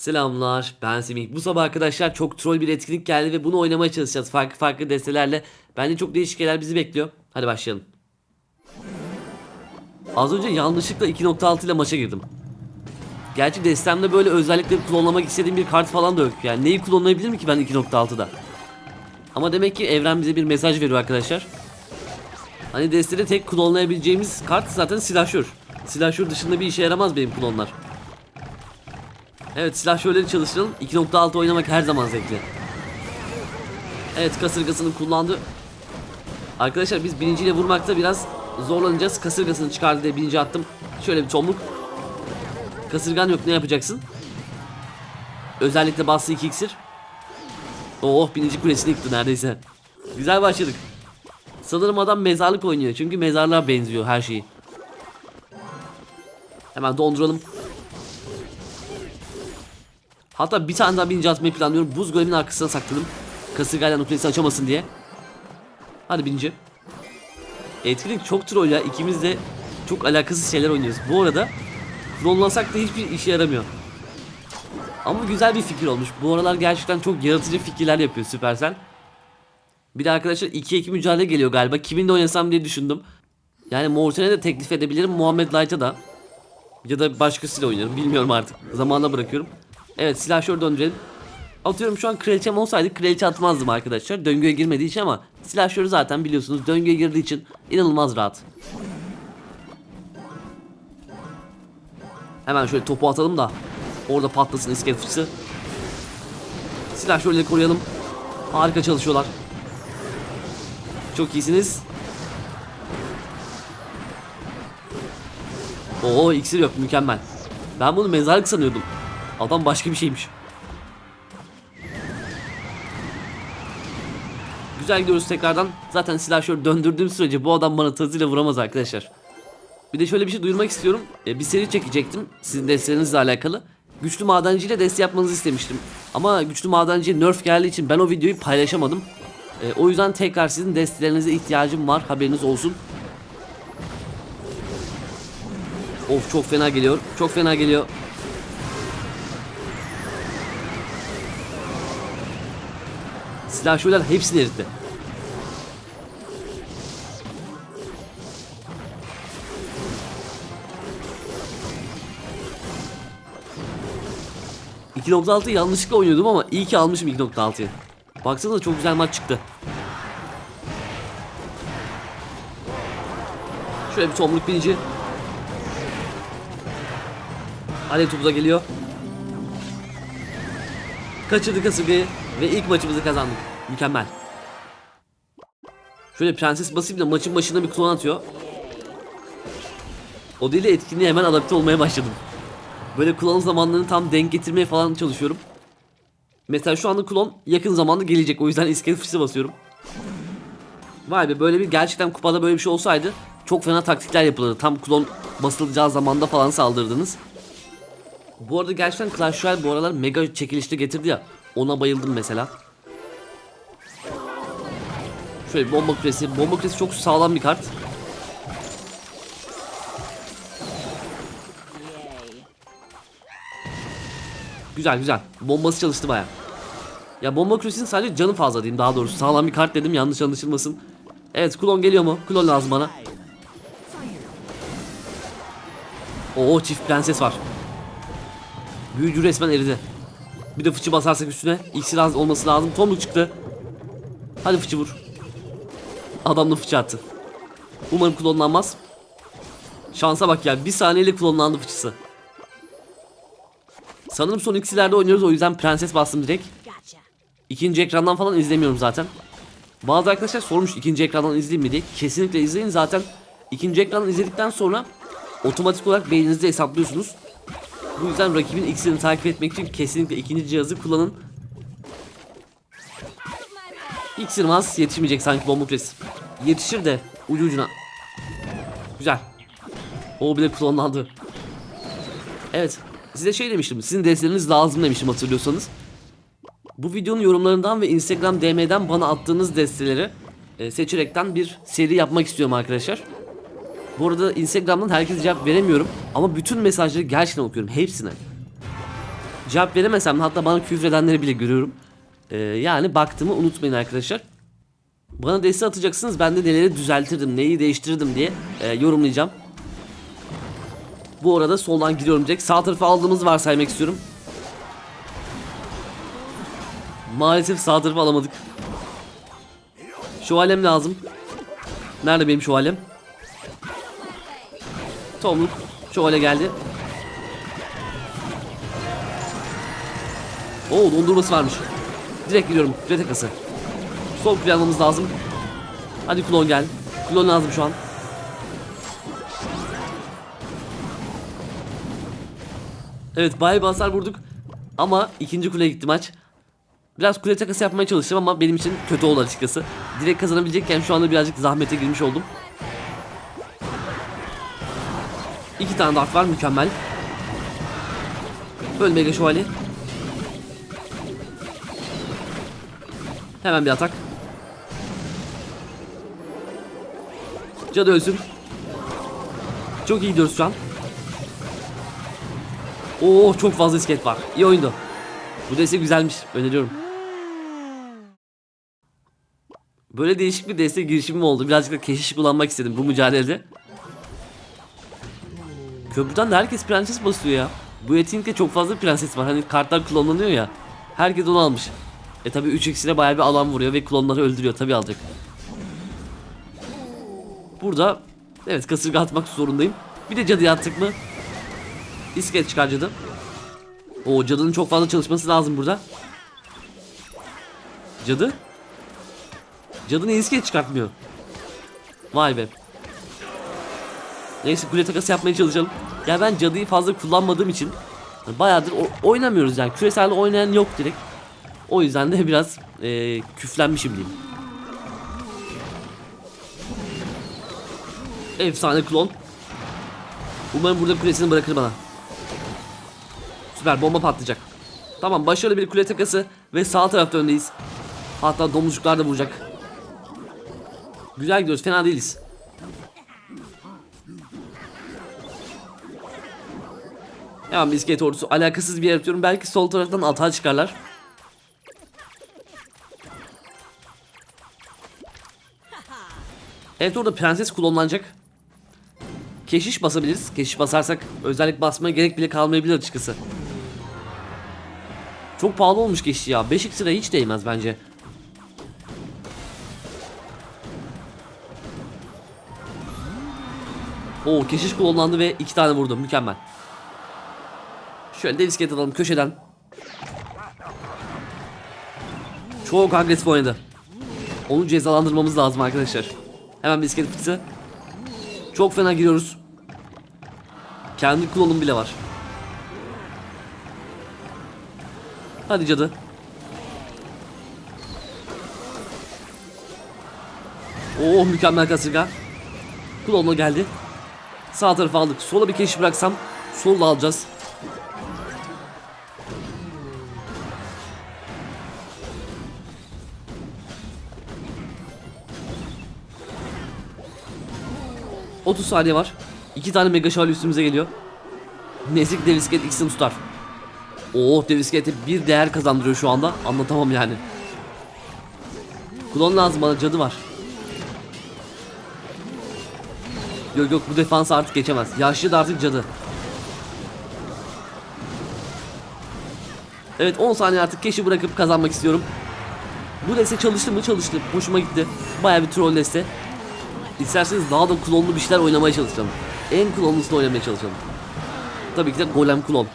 Selamlar ben Semih. Bu sabah arkadaşlar çok troll bir etkinlik geldi ve bunu oynamaya çalışacağız farklı farklı destelerle. Bence çok değişik şeyler bizi bekliyor. Hadi başlayalım. Az önce yanlışlıkla 2.6 ile maça girdim. Gerçi destemde böyle özellikle klonlamak istediğim bir kart falan da yok. Yani neyi klonlayabilirim ki ben 2.6'da? Ama demek ki evren bize bir mesaj veriyor arkadaşlar. Hani destede tek klonlayabileceğimiz kart zaten silahşör. Silahşör dışında bir işe yaramaz benim klonlar. Evet silahşörleri çalıştıralım. 2.6 oynamak her zaman zevkli. Evet kasırgasını kullandı. Arkadaşlar biz birinciyle vurmakta biraz zorlanacağız. Kasırgasını çıkardı diye birinci attım. Şöyle bir tomluk. Kasırgan yok ne yapacaksın? Özellikle bastı 2 iksir. Oh birinci kulesini yıktı neredeyse. Güzel başladık. Sanırım adam mezarlık oynuyor. Çünkü mezarlığa benziyor her şeyi. Hemen donduralım. Hatta bir tane daha birinci atmayı planlıyorum. Buz golemin arkasına sakladım. Kasırgayla nuklesi açamasın diye. Hadi birinci. Etkinlik çok troll ya. İkimiz de çok alakasız şeyler oynuyoruz. Bu arada klonlasak da hiçbir işe yaramıyor. Ama güzel bir fikir olmuş. Bu aralar gerçekten çok yaratıcı fikirler yapıyor Supercell. Bir de arkadaşlar 2'ye 2 mücadele geliyor galiba. Kiminle oynasam diye düşündüm. Yani Morten'e de teklif edebilirim. Muhammed Light'a da. Ya da başkasıyla oynarım. Bilmiyorum artık. Zamanla bırakıyorum. Evet silahşör döndürelim. Atıyorum şu an kraliçem olsaydı kraliçe atmazdım arkadaşlar. Döngüye girmediği için ama silahşörü zaten biliyorsunuz döngüye girdiği için inanılmaz rahat. Hemen şöyle topu atalım da orada patlasın iskelet fıçısı. Silahşörleri koruyalım. Harika çalışıyorlar. Çok iyisiniz. Oo iksir yok mükemmel. Ben bunu mezarlık sanıyordum. Adam başka bir şeymiş. Güzel gidiyoruz tekrardan. Zaten silahşör döndürdüğüm sürece bu adam bana tazıyla vuramaz arkadaşlar. Bir de şöyle bir şey duyurmak istiyorum. E, bir seri çekecektim sizin destelerinizle alakalı. Güçlü madenciyle dest yapmanızı istemiştim. Ama güçlü madenciye nerf geldiği için ben o videoyu paylaşamadım. E, o yüzden tekrar sizin destelerinize ihtiyacım var. Haberiniz olsun. Of çok fena geliyor. Çok fena geliyor. Silahşörler hepsini eritti. ...2.6 yanlışlıkla oynuyordum ama iyi ki almışım 2.6'yı. Baksanıza çok güzel maç çıktı. Şöyle bir tomruk binici. Alev topu da geliyor. Kaçırdı kasırgayı ve ilk maçımızı kazandık. Mükemmel. Şöyle prenses basayım da maçın başına bir klon atıyor. O değil de etkinliğe hemen adapte olmaya başladım. Böyle klon zamanlarını tam denk getirmeye falan çalışıyorum. Mesela şu anda klon yakın zamanda gelecek o yüzden iskelet fıçısı basıyorum. Vay be böyle bir gerçekten kupada böyle bir şey olsaydı çok fena taktikler yapılırdı. Tam klon basılacağı zamanda falan saldırdınız. Bu arada gerçekten Clash Royale bu aralar mega çekilişte getirdi ya. Ona bayıldım mesela. Şöyle bomba küresi. Bomba küresi çok sağlam bir kart. Güzel güzel. Bombası çalıştı baya. Ya bomba küresinin sadece canı fazla diyeyim daha doğrusu. Sağlam bir kart dedim yanlış anlaşılmasın. Evet klon geliyor mu? Klon lazım bana. Oo çift prenses var. Büyücü resmen eridi. Bir de fıçı basarsak üstüne iksir olması lazım. Tomruk çıktı. Hadi fıçı vur. Adam da fıçı attı. Umarım klonlanmaz. Şansa bak ya bir saniyeyle klonlandı fıçısı. Sanırım son ikilerde oynuyoruz o yüzden prenses bastım direkt. İkinci ekrandan falan izlemiyorum zaten. Bazı arkadaşlar sormuş ikinci ekrandan izleyeyim mi diye. Kesinlikle izleyin zaten. ikinci ekrandan izledikten sonra otomatik olarak beyninizde hesaplıyorsunuz. Bu yüzden rakibin iksirini takip etmek için kesinlikle ikinci cihazı kullanın. İksir az yetişmeyecek sanki bomba pres. Yetişir de ucu ucuna. Güzel. O bile klonlandı. Evet. Size şey demiştim. Sizin desteleriniz lazım demiştim hatırlıyorsanız. Bu videonun yorumlarından ve Instagram DM'den bana attığınız desteleri e, seçerekten bir seri yapmak istiyorum arkadaşlar. Bu arada Instagram'dan herkese cevap veremiyorum ama bütün mesajları gerçekten okuyorum hepsine. cevap veremesem de hatta bana küfür edenleri bile görüyorum. Ee, yani baktığımı unutmayın arkadaşlar. Bana destek atacaksınız ben de neleri düzeltirdim, neyi değiştirdim diye e, yorumlayacağım. Bu arada soldan giriyorum direkt. Sağ tarafa aldığımızı varsaymak istiyorum. Maalesef sağ tarafa alamadık. Şövalem lazım. Nerede benim şövalem? Tomruk. Şövalye geldi. Oo dondurması varmış. Direkt giriyorum. Kule takası. Sol kule almamız lazım. Hadi klon gel. Klon lazım şu an. Evet bayağı bir hasar vurduk. Ama ikinci kuleye gitti maç. Biraz kule takası yapmaya çalıştım ama benim için kötü oldu açıkçası. Direkt kazanabilecekken şu anda birazcık zahmete girmiş oldum. İki tane dart var mükemmel. Öl mega şövalye. Hemen bir atak. Cadı ölsün. Çok iyi gidiyoruz şu an. Oo çok fazla iskelet var. İyi oyundu. Bu destek güzelmiş. Öneriyorum. Böyle değişik bir destek girişimim oldu. Birazcık da keşiş kullanmak istedim bu mücadelede. Köprüden de herkes prenses basıyor ya. Bu etkinlikte çok fazla prenses var. Hani kartlar klonlanıyor ya. Herkes onu almış. E tabi 3 x'ine bayağı bir alan vuruyor ve klonları öldürüyor. Tabi alacak. Burada evet kasırga atmak zorundayım. Bir de cadıya attık mı? İskelet çıkar cadı. O cadının çok fazla çalışması lazım burada. Cadı? Cadı niye iskelet çıkartmıyor? Vay be. Neyse kule takası yapmaya çalışalım. Ya ben cadıyı fazla kullanmadığım için bayağıdır o- oynamıyoruz yani. Küreselde oynayan yok direkt. O yüzden de biraz eee küflenmişim diyeyim. Efsane klon. Umarım burada kulesini bırakır bana. Süper bomba patlayacak. Tamam başarılı bir kule takası ve sağ tarafta öndeyiz. Hatta domuzcuklar da vuracak. Güzel gidiyoruz fena değiliz. Hemen bir iskelet ordusu alakasız bir yer atıyorum. Belki sol taraftan atağa çıkarlar. Evet orada prenses klonlanacak. Keşiş basabiliriz. Keşiş basarsak özellik basmaya gerek bile kalmayabilir açıkçası. Çok pahalı olmuş keşiş ya. 5 lira hiç değmez bence. Oo keşiş klonlandı ve iki tane vurdu. Mükemmel. Şöyle dev iskelet alalım köşeden. Çok agresif oynadı. Onu cezalandırmamız lazım arkadaşlar. Hemen bir iskelet fıksı. Çok fena giriyoruz. Kendi klonum bile var. Hadi cadı. Oo mükemmel kasırga. Klonla geldi. Sağ tarafa aldık. Sola bir keşif bıraksam solla alacağız. ...30 saniye var. İki tane mega şövalye üstümüze geliyor. Nezik devisket ikisini tutar. Oo deviskete bir değer kazandırıyor şu anda. Anlatamam yani. Klon lazım bana cadı var. Yok yok bu defans artık geçemez. Yaşlı da artık cadı. Evet 10 saniye artık keşi bırakıp kazanmak istiyorum. Bu deste çalıştı mı çalıştı. Hoşuma gitti. Baya bir troll deste. İsterseniz daha da klonlu bir şeyler oynamaya çalışalım. En klonlusunu oynamaya çalışalım. Tabii ki de golem klon.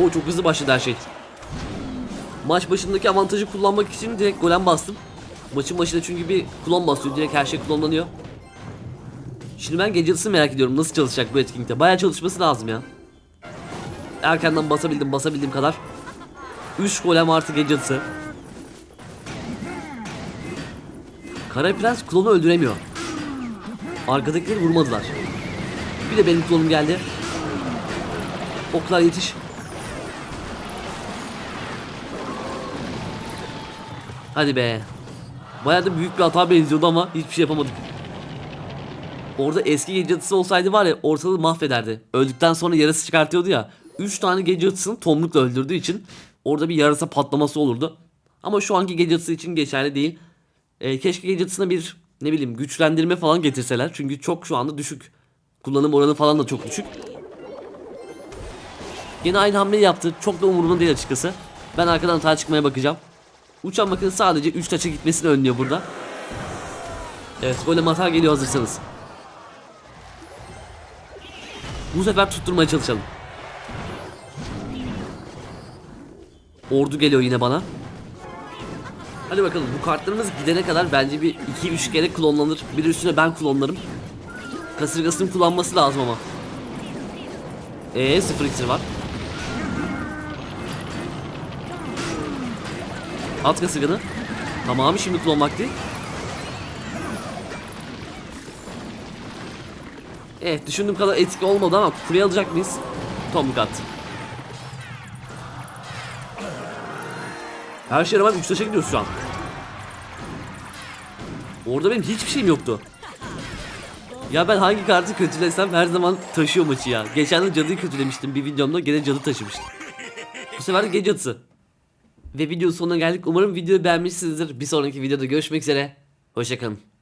Oo çok hızlı başladı her şey. Maç başındaki avantajı kullanmak için direkt golem bastım. Maçın başında çünkü bir klon basıyor. Direkt her şey klonlanıyor. Şimdi ben gecesi merak ediyorum. Nasıl çalışacak bu etkinlikte? Bayağı çalışması lazım ya. Erkenden basabildim basabildiğim kadar. 3 golem artı gecesi. Kara Prens klonu öldüremiyor. Arkadakileri vurmadılar. Bir de benim klonum geldi. Oklar yetiş. Hadi be. Bayağı da büyük bir hata benziyordu ama hiçbir şey yapamadık. Orada eski gece olsaydı var ya ortalığı mahvederdi. Öldükten sonra yarası çıkartıyordu ya. 3 tane gece atısını tomrukla öldürdüğü için orada bir yarasa patlaması olurdu. Ama şu anki gece için geçerli değil. Ee, keşke gece atısına bir ne bileyim güçlendirme falan getirseler. Çünkü çok şu anda düşük. Kullanım oranı falan da çok düşük. Yine aynı hamleyi yaptı. Çok da umurumda değil açıkçası. Ben arkadan hata çıkmaya bakacağım. Uçan bakın sadece 3 taça gitmesini önlüyor burada. Evet golem hata geliyor hazırsanız. Bu sefer tutturmaya çalışalım. Ordu geliyor yine bana. Hadi bakalım bu kartlarımız gidene kadar bence bir 2-3 kere klonlanır. Bir üstüne ben klonlarım. Kasırgasının kullanması lazım ama. Eee sıfır iksir var. At kasırganı. Tamam şimdi klon vakti. Evet düşündüğüm kadar etkili olmadı ama kuleye alacak mıyız? Tomruk attı. Her şeye rağmen 3 taşa gidiyoruz şu an. Orada benim hiçbir şeyim yoktu. Ya ben hangi kartı kötülesem her zaman taşıyor maçı ya. Geçen de cadıyı kötülemiştim bir videomda gene cadı taşımıştım. Bu sefer de gece cadısı. Ve videonun sonuna geldik. Umarım videoyu beğenmişsinizdir. Bir sonraki videoda görüşmek üzere. Hoşçakalın.